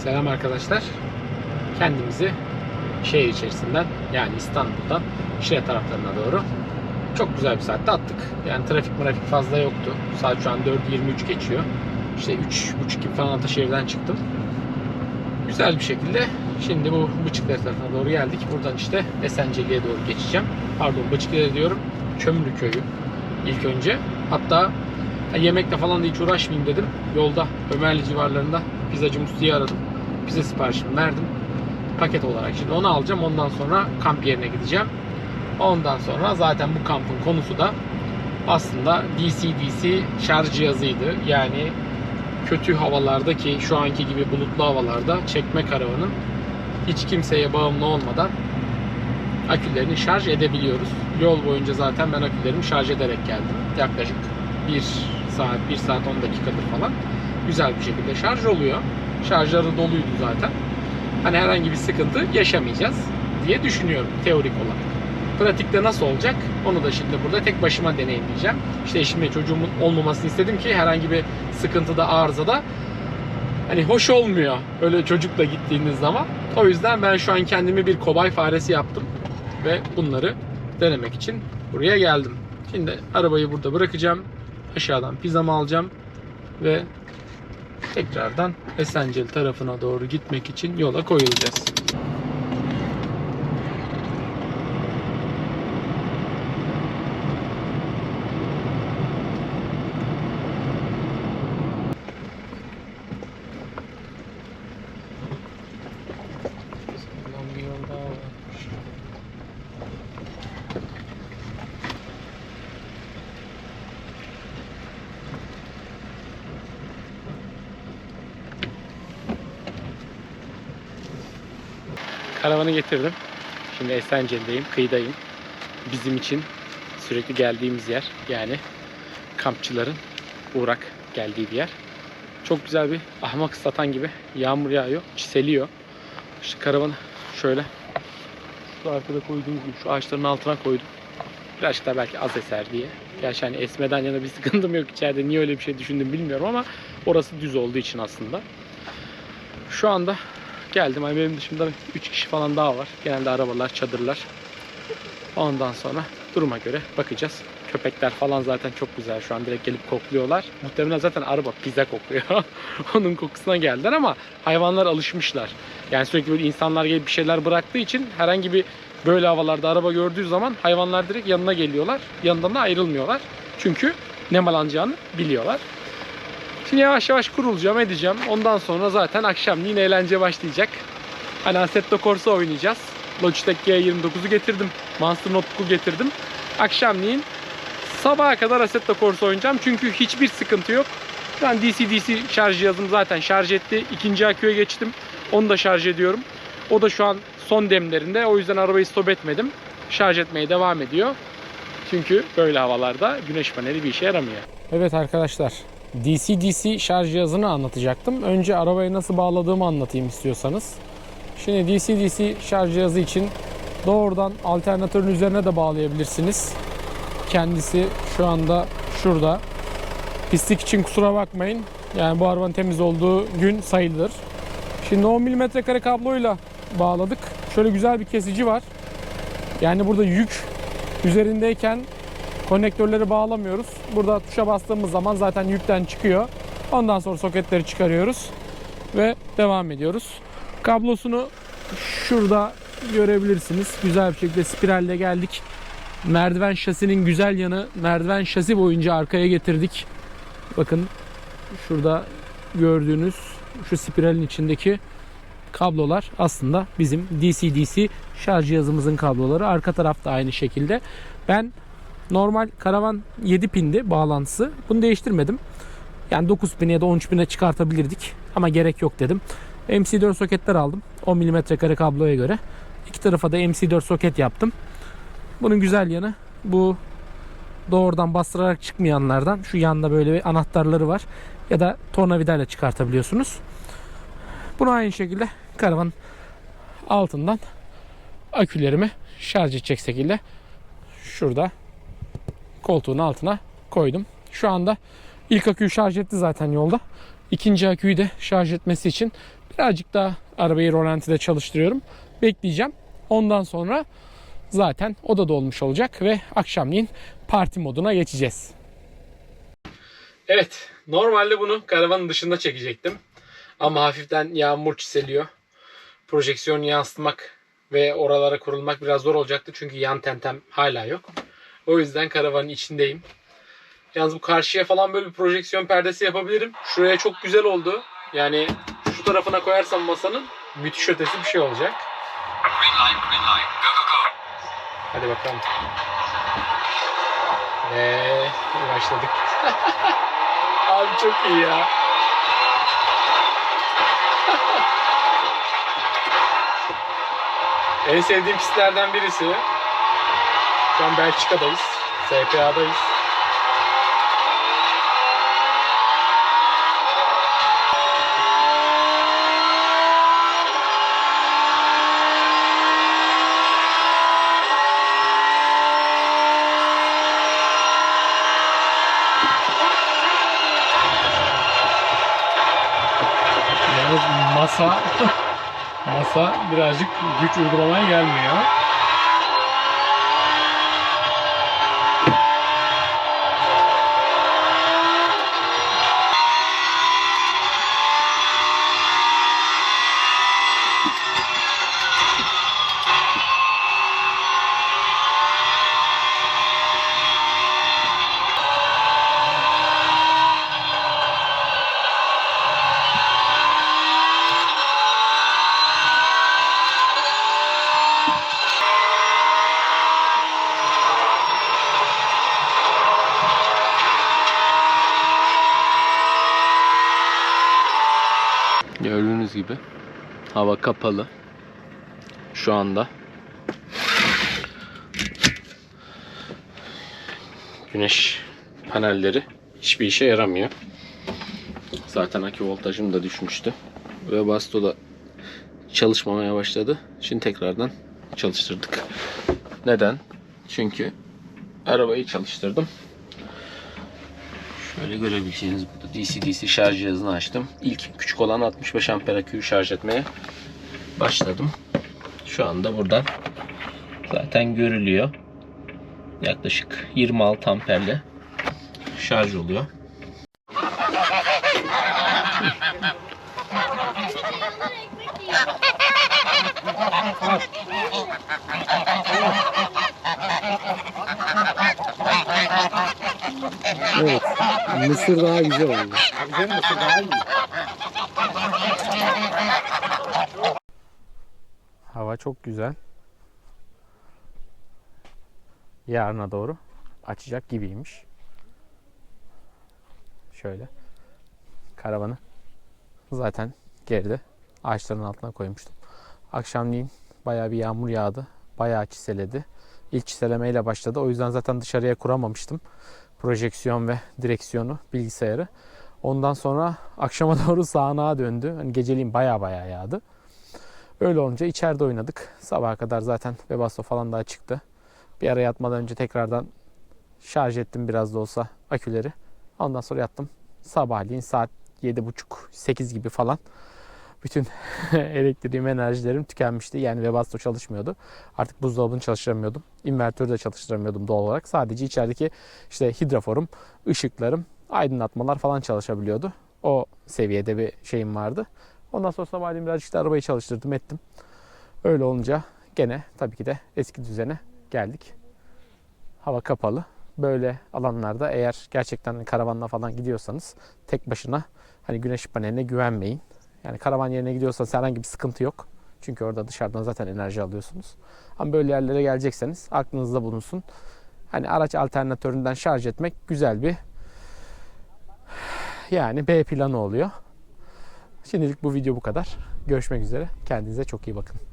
Selam arkadaşlar. Kendimizi şehir içerisinden yani İstanbul'dan Şile taraflarına doğru çok güzel bir saatte attık. Yani trafik trafik fazla yoktu. Saat şu an 4.23 geçiyor. İşte 3.30 gibi falan Ataşehir'den çıktım. Güzel bir şekilde şimdi bu Bıçıklar tarafına doğru geldik. Buradan işte Esenceli'ye doğru geçeceğim. Pardon Bıçıklar diyorum. Kömürlü köyü ilk önce. Hatta Ha, Yemekle falan da hiç uğraşmayayım dedim. Yolda Ömerli civarlarında pizzacı Musti'yi aradım. Pizza siparişimi verdim. Paket olarak. Şimdi onu alacağım. Ondan sonra kamp yerine gideceğim. Ondan sonra zaten bu kampın konusu da aslında DC-DC şarj cihazıydı. Yani kötü havalardaki şu anki gibi bulutlu havalarda çekme karavanın hiç kimseye bağımlı olmadan akülerini şarj edebiliyoruz. Yol boyunca zaten ben akülerimi şarj ederek geldim. Yaklaşık 1 saat, 1 saat 10 dakikadır falan güzel bir şekilde şarj oluyor. Şarjları doluydu zaten. Hani herhangi bir sıkıntı yaşamayacağız diye düşünüyorum teorik olarak. Pratikte nasıl olacak? Onu da şimdi burada tek başıma deneyimleyeceğim. İşte eşimle çocuğumun olmamasını istedim ki herhangi bir sıkıntıda, arızada hani hoş olmuyor öyle çocukla gittiğiniz zaman. O yüzden ben şu an kendimi bir kobay faresi yaptım ve bunları denemek için buraya geldim. Şimdi arabayı burada bırakacağım. Aşağıdan pizzamı alacağım ve tekrardan Esencil tarafına doğru gitmek için yola koyulacağız. Sağlam bir yol daha varmış. Karavanı getirdim. Şimdi Esencil'deyim, kıyıdayım. Bizim için sürekli geldiğimiz yer. Yani kampçıların uğrak geldiği bir yer. Çok güzel bir ahmak ıslatan gibi yağmur yağıyor, çiseliyor. İşte karavanı şöyle şu arkada koyduğum gibi şu ağaçların altına koydum. Birazcık da belki az eser diye. Gerçi hani esmeden yana bir sıkıntım yok içeride. Niye öyle bir şey düşündüm bilmiyorum ama orası düz olduğu için aslında. Şu anda geldim. Hani benim dışımda 3 kişi falan daha var. Genelde arabalar, çadırlar. Ondan sonra duruma göre bakacağız. Köpekler falan zaten çok güzel şu an direkt gelip kokluyorlar. Muhtemelen zaten araba pizza kokuyor. Onun kokusuna geldiler ama hayvanlar alışmışlar. Yani sürekli böyle insanlar gelip bir şeyler bıraktığı için herhangi bir böyle havalarda araba gördüğü zaman hayvanlar direkt yanına geliyorlar. Yanından da ayrılmıyorlar. Çünkü ne mal alacağını biliyorlar. Şimdi yavaş yavaş kurulacağım edeceğim. Ondan sonra zaten akşamleyin eğlence başlayacak. Hani Assetto Corsa oynayacağız. Logitech G29'u getirdim. Monster Notebook'u getirdim. Akşamleyin sabaha kadar Assetto Corsa oynayacağım. Çünkü hiçbir sıkıntı yok. Ben DC-DC şarj cihazım zaten şarj etti. İkinci aküye geçtim. Onu da şarj ediyorum. O da şu an son demlerinde. O yüzden arabayı stop etmedim. Şarj etmeye devam ediyor. Çünkü böyle havalarda güneş paneli bir işe yaramıyor. Evet arkadaşlar. DC-DC şarj cihazını anlatacaktım. Önce arabayı nasıl bağladığımı anlatayım istiyorsanız. Şimdi DC-DC şarj cihazı için doğrudan alternatörün üzerine de bağlayabilirsiniz. Kendisi şu anda şurada. Pislik için kusura bakmayın. Yani bu arabanın temiz olduğu gün sayılır. Şimdi 10 mm kare kabloyla bağladık. Şöyle güzel bir kesici var. Yani burada yük üzerindeyken konnektörleri bağlamıyoruz. Burada tuşa bastığımız zaman zaten yükten çıkıyor. Ondan sonra soketleri çıkarıyoruz ve devam ediyoruz. Kablosunu şurada görebilirsiniz. Güzel bir şekilde spiralle geldik. Merdiven şasinin güzel yanı merdiven şasi boyunca arkaya getirdik. Bakın şurada gördüğünüz şu spiralin içindeki kablolar aslında bizim DC-DC şarj cihazımızın kabloları. Arka taraf da aynı şekilde. Ben normal karavan 7 pindi bağlantısı. Bunu değiştirmedim. Yani 9 pine ya da 13 pine çıkartabilirdik. Ama gerek yok dedim. MC4 soketler aldım. 10 mm kare kabloya göre. İki tarafa da MC4 soket yaptım. Bunun güzel yanı bu doğrudan bastırarak çıkmayanlardan şu yanda böyle bir anahtarları var. Ya da tornavidayla çıkartabiliyorsunuz. Bunu aynı şekilde karavan altından akülerimi şarj edecek şekilde şurada koltuğun altına koydum. Şu anda ilk aküyü şarj etti zaten yolda. İkinci aküyü de şarj etmesi için Birazcık daha arabayı rolantide çalıştırıyorum. Bekleyeceğim. Ondan sonra zaten o da dolmuş olacak ve akşamleyin parti moduna geçeceğiz. Evet, normalde bunu karavanın dışında çekecektim. Ama hafiften yağmur çiseliyor. Projeksiyon yansıtmak ve oralara kurulmak biraz zor olacaktı. Çünkü yan tentem hala yok. O yüzden karavanın içindeyim. Yalnız bu karşıya falan böyle bir projeksiyon perdesi yapabilirim. Şuraya çok güzel oldu. Yani şu tarafına koyarsam masanın müthiş ötesi bir şey olacak. Green light, green light. Go, go, go. Hadi bakalım. Ve başladık. Abi çok iyi ya. en sevdiğim pistlerden birisi. Şu an Belçika'dayız. SPA'dayız. Yalnız masa masa birazcık güç uygulamaya gelmiyor. Hava kapalı. Şu anda. Güneş panelleri hiçbir işe yaramıyor. Zaten akü voltajım da düşmüştü. Ve basto da çalışmamaya başladı. Şimdi tekrardan çalıştırdık. Neden? Çünkü arabayı çalıştırdım. Şöyle görebileceğiniz burada DC-DC şarj cihazını açtım. İlk küçük olan 65 amper aküyü şarj etmeye başladım. Şu anda buradan zaten görülüyor. Yaklaşık 26 amperle şarj oluyor. Evet. Mısır daha güzel oldu. Hava çok güzel. Yarına doğru açacak gibiymiş. Şöyle. Karavanı zaten geride ağaçların altına koymuştum. Akşamleyin bayağı bir yağmur yağdı. Bayağı çiseledi. İlk çiselemeyle başladı. O yüzden zaten dışarıya kuramamıştım. Projeksiyon ve direksiyonu, bilgisayarı. Ondan sonra akşama doğru sağanağa döndü. Hani geceliğin bayağı bayağı yağdı. Öyle olunca içeride oynadık. Sabaha kadar zaten Webasto falan daha çıktı. Bir ara yatmadan önce tekrardan şarj ettim biraz da olsa aküleri. Ondan sonra yattım. Sabahleyin saat 7.30-8 gibi falan bütün elektriğim, enerjilerim tükenmişti. Yani Webasto çalışmıyordu. Artık buzdolabını çalıştıramıyordum. İnvertörü de çalıştıramıyordum doğal olarak. Sadece içerideki işte hidraforum, ışıklarım, aydınlatmalar falan çalışabiliyordu. O seviyede bir şeyim vardı. Ondan sonra sabahleyin birazcık işte arabayı çalıştırdım ettim. Öyle olunca gene tabii ki de eski düzene geldik. Hava kapalı. Böyle alanlarda eğer gerçekten karavanla falan gidiyorsanız tek başına hani güneş paneline güvenmeyin. Yani karavan yerine gidiyorsanız herhangi bir sıkıntı yok. Çünkü orada dışarıdan zaten enerji alıyorsunuz. Ama böyle yerlere gelecekseniz aklınızda bulunsun. Hani araç alternatöründen şarj etmek güzel bir yani B planı oluyor. Şimdilik bu video bu kadar. Görüşmek üzere. Kendinize çok iyi bakın.